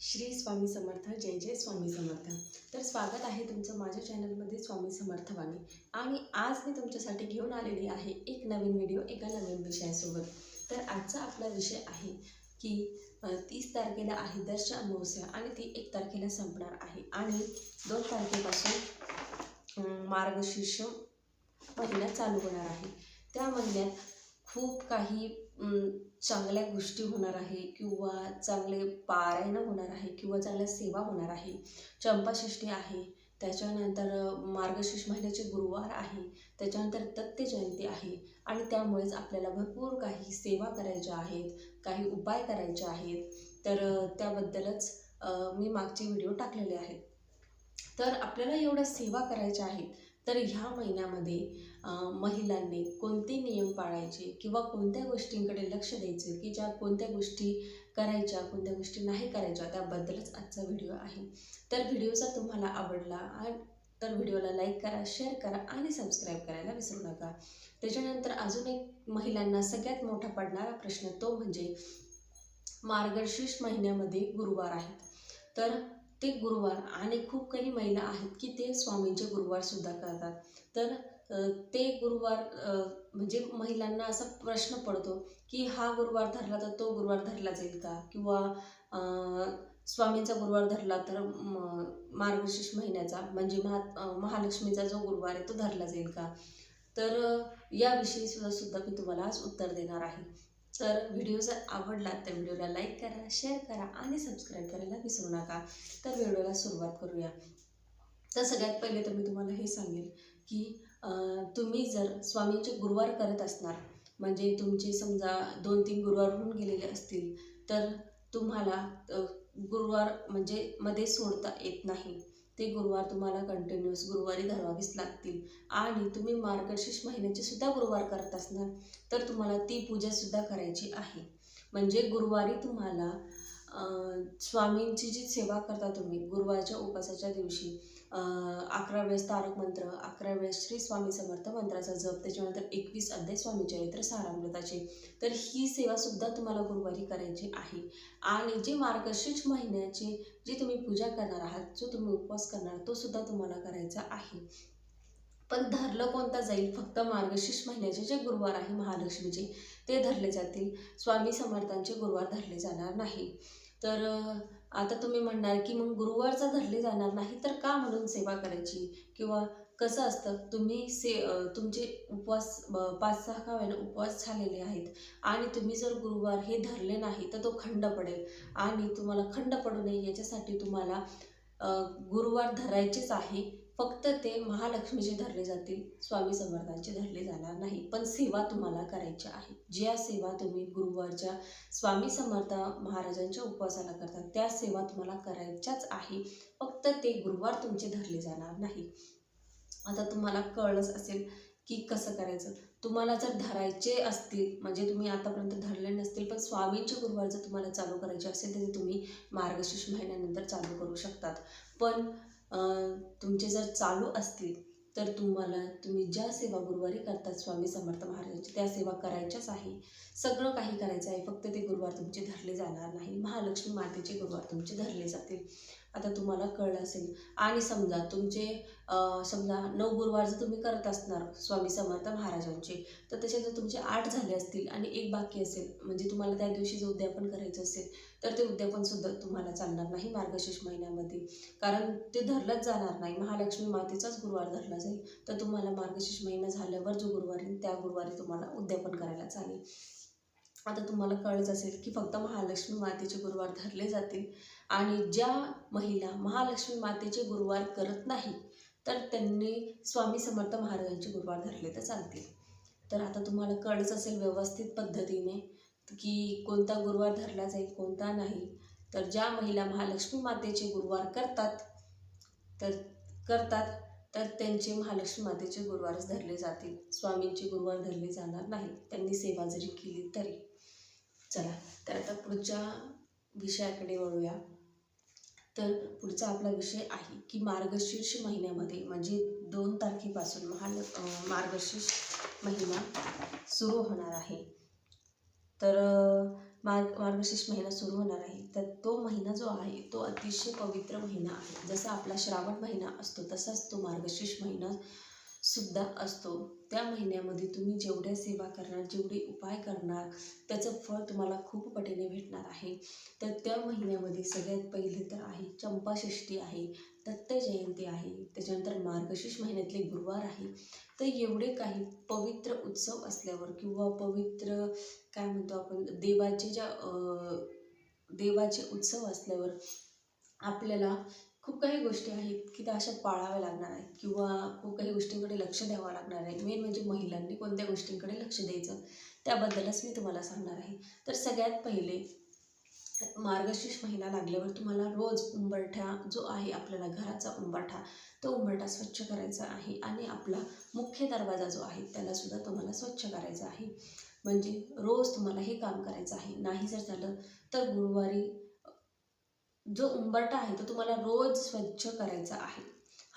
श्री स्वामी समर्थ जय जय स्वामी समर्थ. तर स्वागत आहे तुमचं माझ्या चॅनलमध्ये स्वामी समर्थ वाणी आणि आज मी तुमच्यासाठी घेऊन आलेली आहे एक नवीन व्हिडिओ एका नवीन विषयासोबत. तर आजचा आपला विषय आहे की तीस तारखेला आहे दर्श अमावस्या आणि ती एक तारखेला संपणार आहे. आणि दोन तारखेपासून मार्गशीर्ष महिना चालू होणार आहे. त्या महिन्यात खूप काही चांगल्या गोष्टी होणार आहे किंवा चांगले पारायणं होणार आहे किंवा चांगल्या सेवा होणार आहे. चंपाषष्ठी आहे त्याच्यानंतर मार्गशीर्ष महिन्याचे गुरुवार आहे त्याच्यानंतर दत्त जयंती आहे आणि त्यामुळेच आपल्याला भरपूर काही सेवा करायच्या आहेत काही उपाय करायचे आहेत. तर त्याबद्दलच मी मागचे व्हिडिओ टाकलेले आहेत. तर आपल्याला एवढ्या सेवा करायच्या आहेत तर ह्या महिन्यामध्ये महिलांनी कोणते नियम पाळायचे किंवा कोणत्या गोष्टींकडे लक्ष द्यायचे की ज्या कोणत्या गोष्टी करायच्या कोणत्या गोष्टी नाही करायच्या त्याबद्दलच आजचा व्हिडिओ आहे. तर व्हिडिओ जर तुम्हाला आवडला आणि तर व्हिडिओला लाईक करा शेअर करा आणि सबस्क्राईब करायला विसरू नका. त्याच्यानंतर अजून एक महिलांना सगळ्यात मोठा पडणारा प्रश्न तो म्हणजे मार्गशीर्ष महिन्यामध्ये गुरुवार आहेत. तर ते गुरुवार आणि खूप काही महिला आहेत की ते स्वामींचे गुरुवारसुद्धा करतात. तर ते गुरुवार म्हणजे महिलांना असा प्रश्न पडतो की हा गुरुवार धरला तर तो गुरुवार धरला जाईल का? किंवा स्वामींचा गुरुवार धरला तर मार्गशीर्ष महिन्याचा म्हणजे महा महालक्ष्मीचा जो गुरुवार आहे तो धरला जाईल का? तर याविषयी सुद्धा सुद्धा मी तुम्हाला आज उत्तर देणार आहे. तर व्हिडिओ जर आवडला तर व्हिडिओला लाईक करा शेअर करा आणि सबस्क्राईब करायला विसरू नका. तर व्हिडिओला सुरुवात करूया. तर सगळ्यात पहिले तर मी तुम्हाला हे सांगेल की तुम्ही जर स्वामींचे गुरुवार करत असणार म्हणजे तुमचे समजा दोन तीन गुरुवार होऊन गेलेले असतील तर तुम्हाला गुरुवार म्हणजे मध्ये सोडता येत नाही. ते गुरुवार तुम्हाला कंटिन्युअस गुरुवारी धरावीच लागतील. आणि तुम्ही मार्गशीर्ष महिन्याचे सुद्धा गुरुवार करत असणार तर तुम्हाला ती पूजासुद्धा करायची आहे. म्हणजे गुरुवारी तुम्हाला स्वामींची जी सेवा करता तुम्ही गुरुवारच्या उपासाच्या दिवशी अकरा वेळेस तारक मंत्र अकरा वेळेस श्री स्वामी समर्थ मंत्राचा जप त्याच्यानंतर एकवीस अध्याय स्वामी चरित्र सारामृताचे. तर ही सेवासुद्धा तुम्हाला गुरुवारी करायची आहे. आणि जे मार्गशीर्ष महिन्याचे जी तुम्ही पूजा करणार आहात जो तुम्ही उपवास करणार तो सुद्धा तुम्हाला करायचा आहे. पण धरलं कोणता जाईल? फक्त मार्गशीर्ष महिन्याचे जे गुरुवार आहे महालक्ष्मीचे ते धरले जातील. स्वामी समर्थांचे गुरुवार धरले जाणार नाही. तर आता तुम्ही म्हणणार की मग गुरुवारचा धरले जाणार नाही तर का म्हणून सेवा करायची? किंवा कसं असतं? तुम्ही से तुमचे उपवास पाच सहा का उपवास झालेले आहेत आणि तुम्ही जर गुरुवार हे धरले नाही तर तो खंड पडेल आणि तुम्हाला खंड पडू नये याच्यासाठी तुम्हाला गुरुवार धरायचेच आहे. फक्त ते महालक्ष्मीचे धरले जातील स्वामी समर्थांचे धरले जाणार नाही. पण सेवा तुम्हाला करायच्या आहे. ज्या सेवा तुम्ही गुरुवारच्या स्वामी समर्थ महाराजांच्या उपवासाला करता त्या सेवा तुम्हाला करायच्याच आहे. फक्त ते गुरुवार तुमचे धरले जाणार नाही. आता तुम्हाला कळलंच असेल की कसं करायचं. तुम्हाला जर धरायचे असतील म्हणजे तुम्ही आतापर्यंत धरले नसतील पण स्वामींचे गुरुवार जर तुम्हाला चालू करायचे असेल तर ते तुम्ही मार्गशीर्ष महिन्यानंतर चालू करू शकतात. पण तुमचे जर चालू असतील तर तुम्हाला तुम्ही ज्या सेवा गुरुवारी करतात स्वामी समर्थ महाराजांची त्या सेवा करायच्याच आहे. सगळं काही करायचं आहे फक्त ते गुरुवार तुमचे धरले जाणार नाही. महालक्ष्मी मातेचे गुरुवार तुमचे धरले जातील. आता तुम्हाला कळलं असेल. आणि समजा तुमचे समजा नऊ गुरुवार जर तुम्ही करत असणार स्वामी समर्थ महाराजांचे तर तसे जर तुमचे आठ झाले असतील आणि एक बाकी असेल म्हणजे तुम्हाला त्या दिवशी जर उद्यापन करायचं असेल तर ते उद्यापन सुद्धा तुम्हाला चालणार नाही मार्गशीर्ष महिन्यामध्ये. कारण ते धरलंच जाणार नाही. महालक्ष्मी मातेचाच गुरुवार धरला जाईल. तर तुम्हाला मार्गशीर्ष महिना झाल्यावर जो गुरुवार येईल त्या गुरुवारी तुम्हाला उद्यापन करायला चालेल. आता तुम्हाला कळच असेल की फक्त महालक्ष्मी मातेचे गुरुवार धरले जातील. आणि ज्या महिला महालक्ष्मी मातेचे गुरुवार करत नाही तर त्यांनी स्वामी समर्थ महाराजांचे गुरुवार धरले तर चालतील. तर आता तुम्हाला कळच असेल व्यवस्थित पद्धतीने की कोणता गुरुवार धरला जाईल कोणता नाही. तर ज्या महिला महालक्ष्मी मातेचे गुरुवार करतात तर करतात तर त्यांचे महालक्ष्मी मातेचे गुरुवारच धरले जातील. स्वामींचे गुरुवार धरले जाणार नाही. त्यांनी सेवा जरी केली तरी. चला तर आता पुढच्या विषयाकडे वळूया. तर पुढचा आपला विषय आहे की मार्गशीर्ष महिन्यामध्ये म्हणजे दोन तारखेपासून महाल मार्गशीर्ष महिना सुरू होणार आहे. तर मार्ग मार्गशीर्ष महिना सुरू होणार आहे. तर तो महिना जो आहे तो अतिशय पवित्र महिना आहे. जसा आपला श्रावण महिना असतो तसाच तो मार्गशीर्ष महिना सुद्धा असतो. त्या महिन्यामध्ये तुम्ही जेवढ्या सेवा करणार जेवढे उपाय करणार त्याचं फळ तुम्हाला खूप पटीने भेटणार आहे. तर त्या महिन्यामध्ये सगळ्यात पहिले तर आहे चंपाषष्ठी आहे. दत्त जयंती आहे. त्याच्यानंतर मार्गशीर्ष महिन्यातले गुरुवार आहे. तर एवढे काही पवित्र उत्सव असल्यावर किंवा पवित्र काय म्हणतो आपण देवाचे ज्या देवाचे उत्सव असल्यावर आपल्याला खूप काही गोष्टी आहेत की त्या अशा पाळाव्या लागणार आहेत किंवा खूप काही गोष्टींकडे लक्ष द्यावं लागणार आहे. मेन म्हणजे महिलांनी कोणत्या गोष्टींकडे लक्ष द्यायचं? त्याबद्दलच मी तुम्हाला सांगणार आहे. तर सगळ्यात पहिले मार्गशीर्ष महिना लागल्यावर तुम्हाला रोज उंबरठा जो आहे आपल्याला घराचा उंबरठा तो उंबरठा स्वच्छ करायचा आहे आणि आपला मुख्य दरवाजा जो आहे त्यालासुद्धा तुम्हाला स्वच्छ करायचा आहे. म्हणजे रोज तुम्हाला हे काम करायचं आहे. नाही जर झालं तर गुरुवारी जो उंबरठा आहे तो तुम्हाला रोज स्वच्छ करायचा आहे.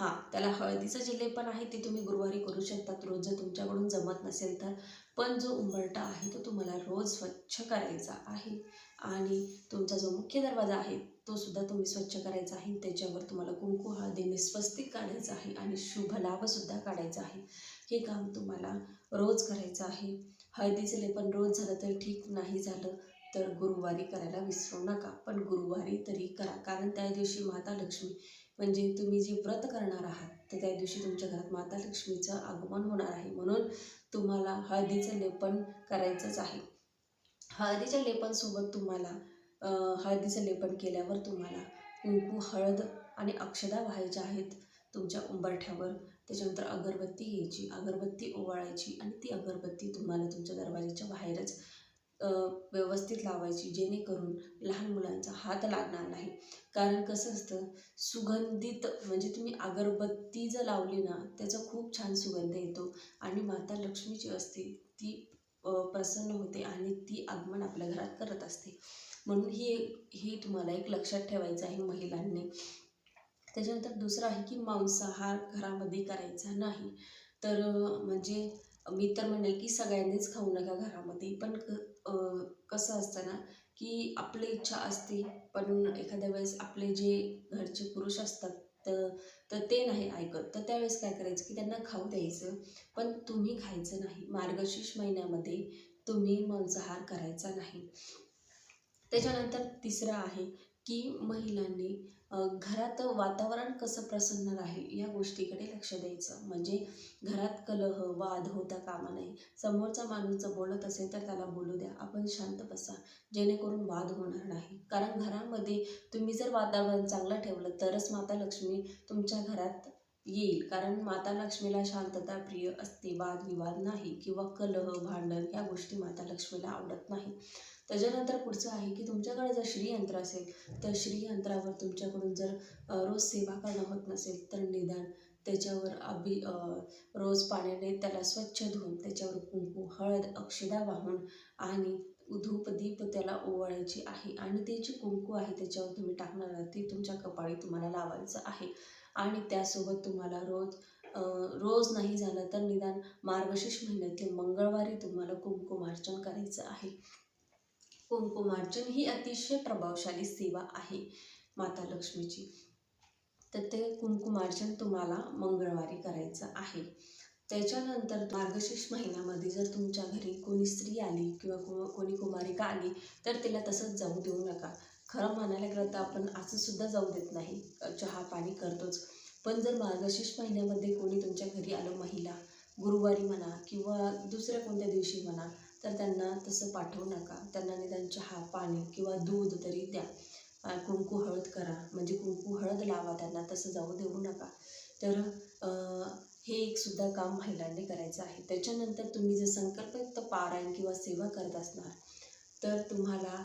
हां त्याला हळदीचं जे लेपन आहे ते तुम्ही गुरुवारी करू शकतात. रोज जर तुमच्याकडून जमत नसेल तर. पण जो उंबरटा आहे तो तुम्हाला रोज स्वच्छ करायचा आहे. आणि तुमचा जो मुख्य दरवाजा आहे तो सुद्धा तुम्ही स्वच्छ करायचा आहे. त्याच्यावर तुम्हाला कुंकू हळदीने स्वस्तिक काढायचं आहे आणि शुभ लाभसुद्धा काढायचा आहे. हे काम तुम्हाला रोज करायचं आहे. हळदीचं लेपन रोज झालं तर ठीक नाही झालं तर गुरुवारी करायला विसरू नका. पण गुरुवारी तरी करा. कारण त्या दिवशी माता लक्ष्मी म्हणजे तुम्ही जे व्रत करणार आहात तर त्या दिवशी तुमच्या घरात माता लक्ष्मीचं आगमन होणार आहे. म्हणून तुम्हाला हळदीचं लेपन करायचंच आहे. हळदीच्या लेपनसोबत तुम्हाला हळदीचं लेपन केल्यावर तुम्हाला कुंकू हळद आणि अक्षदा व्हायच्या आहेत तुमच्या उंबरठ्यावर. त्याच्यानंतर अगरबत्ती घ्यायची अगरबत्ती ओवाळायची आणि ती अगरबत्ती तुम्हाला तुमच्या दरवाजाच्या बाहेरच व्यवस्थित लावायची जेणेकरून लहान मुलांचा हात लागणार नाही. कारण कसं असतं सुगंधित म्हणजे तुम्ही अगरबत्ती जर लावली ना त्याचा खूप छान सुगंध येतो. आणि माता लक्ष्मी जी असते ती प्रसन्न होते आणि ती आगमन आपल्या घरात करत असते. म्हणून ही हे तुम्हाला एक लक्षात ठेवायचं आहे महिलांनी. त्याच्यानंतर दुसरं आहे की मांसाहार घरामध्ये करायचा नाही. तर म्हणजे मी तर म्हणेल की सगळ्यांनीच खाऊ नका घरामध्ये. पण क कसं असतं ना की आपली इच्छा असते पण एखाद्या वेळेस आपले जे घरचे पुरुष असतात तर तर ते नाही ऐकत. तर त्यावेळेस काय करायचं की त्यांना खाऊ द्यायचं. पण तुम्ही खायचं नाही. मार्गशीर्ष महिन्यामध्ये तुम्ही मांसाहार करायचा नाही. त्याच्यानंतर तिसरं आहे की महिलांनी घरात वातावरण कसं प्रसन्न राहील या गोष्टीकडे लक्ष द्यायचं. म्हणजे घरात कलह वाद होता कामा नये. समोरचा माणूस जर बोलत असेल तर त्याला बोलू द्या. आपण शांत बसा. जेणेकरून वाद होणार नाही. कारण घरामध्ये तुम्ही जर वातावरण चांगलं ठेवलं तरच माता लक्ष्मी तुमच्या घरात येईल. कारण माता लक्ष्मीला शांतता प्रिय असते वादविवाद नाही. किंवा कलह भांडण या गोष्टी माता लक्ष्मीला आवडत नाही. त्याच्यानंतर पुढचं आहे की तुमच्याकडे जर श्रीयंत्र असेल तर श्रीयंत्रावर तुमच्याकडून जर रोज सेवा करणं होत नसेल तर निदान त्याच्यावर अभि रोज पाण्याने त्याला स्वच्छ धुवून त्याच्यावर कुंकू हळद अक्षदा वाहून आणि धूप दीप त्याला ओवाळायची आहे आणि ते जे कुंकू आहे त्याच्यावर तुम्ही टाकणार आहात ते तुमच्या कपाळी तुम्हाला लावायचं आहे. आणि त्यासोबत तुम्हाला रोज रोज नाही झालं तर निदान मार्गशीर्ष महिन्यातील मंगळवारी तुम्हाला कुंकुमार्चन करायचं आहे. कुंकुमार्चन ही अतिशय प्रभावशाली सेवा आहे माता लक्ष्मीची. तर ते कुंकुमार्चन तुम्हाला मंगळवारी करायचं आहे. त्याच्यानंतर मार्गशीर्ष महिन्यामध्ये जर तुमच्या घरी कोणी स्त्री आली किंवा को कोणी कुमारिका आली तर तिला तसंच जाऊ देऊ नका. खरं म्हणायला गेलं तर आपण असं सुद्धा जाऊ देत नाही. चहा पाणी करतोच. पण जर मार्गशीर्ष महिन्यामध्ये कोणी तुमच्या घरी आलं महिला गुरुवारी म्हणा किंवा दुसऱ्या कोणत्या दिवशी म्हणा तर त्यांना तसं पाठवू नका. त्यांना निदान चहा पाणी किंवा दूध तरी द्या. कुंकू हळद करा. म्हणजे कुंकू हळद लावा त्यांना. तसं जाऊ देऊ नका. तर हे एक सुद्धा काम महिलांनी करायचं आहे. त्याच्यानंतर तुम्ही जर संकल्पयुक्त पारायण किंवा सेवा करत असणार तर तुम्हाला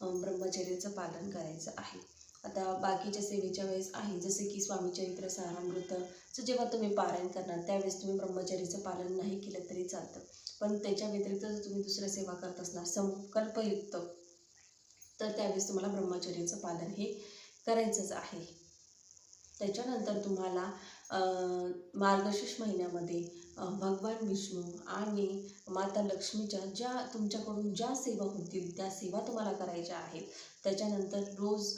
ब्रह्मचर्याचं पालन करायचं आहे. आता बाकीच्या सेवेच्या वेळेस आहे. जसे की स्वामीचरित्र सारामृत. जेव्हा तुम्ही पारायण करणार त्यावेळेस तुम्ही ब्रह्मचर्याचं पालन नाही केलं तरी चालतं. पण त्याच्या व्यतिरिक्त जर तुम्ही दुसऱ्या सेवा करत असणार संकल्पयुक्त तर त्यावेळेस तुम्हाला ब्रह्मचर्याचं पालन हे करायचंच आहे. त्याच्यानंतर तुम्हाला मार्गशीर्ष महिन्यामध्ये भगवान विष्णू आणि माता लक्ष्मीच्या ज्या तुमच्याकडून ज्या सेवा होतील त्या सेवा तुम्हाला करायच्या आहेत. त्याच्यानंतर रोज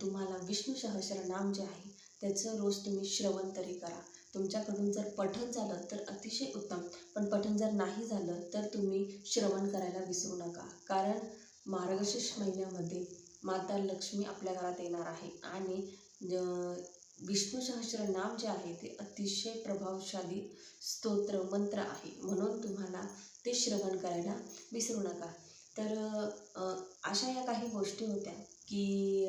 तुम्हाला विष्णू सहस्रनाम जे आहे त्याचं रोज तुम्ही श्रवण तरी करा. तुमच्याकडून जर पठण झालं तर अतिशय उत्तम. पण पठण जर नाही झालं तर तुम्ही श्रवण करायला विसरू नका. कारण मार्गशीर्ष महिन्यामध्ये माता लक्ष्मी आपल्या घरात येणार आहे. आणि ज- विष्णू सहस्रनाम जे आहे ते अतिशय प्रभावशाली स्तोत्र मंत्र आहे. म्हणून तुम्हाला ते श्रवण करायला विसरू नका. तर अशा या काही गोष्टी होत्या की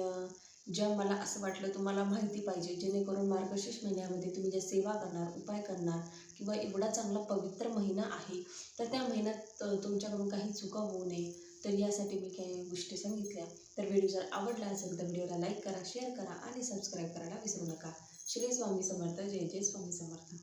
ज्या मला असं वाटलं तुम्हाला माहिती पाहिजे जेणेकरून मार्गशीर्ष महिन्यामध्ये तुम्ही ज्या सेवा करणार उपाय करणार किंवा एवढा चांगला पवित्र महिना आहे तर त्या महिन्यात तुमच्याकडून काही चुका होऊ नये. तर यासाठी मी काही गोष्टी सांगितल्या. तर व्हिडिओ जर आवडला असेल तर व्हिडिओला लाईक करा शेअर करा आणि सबस्क्राईब करायला विसरू नका. श्री स्वामी समर्थ जय जय स्वामी समर्थ.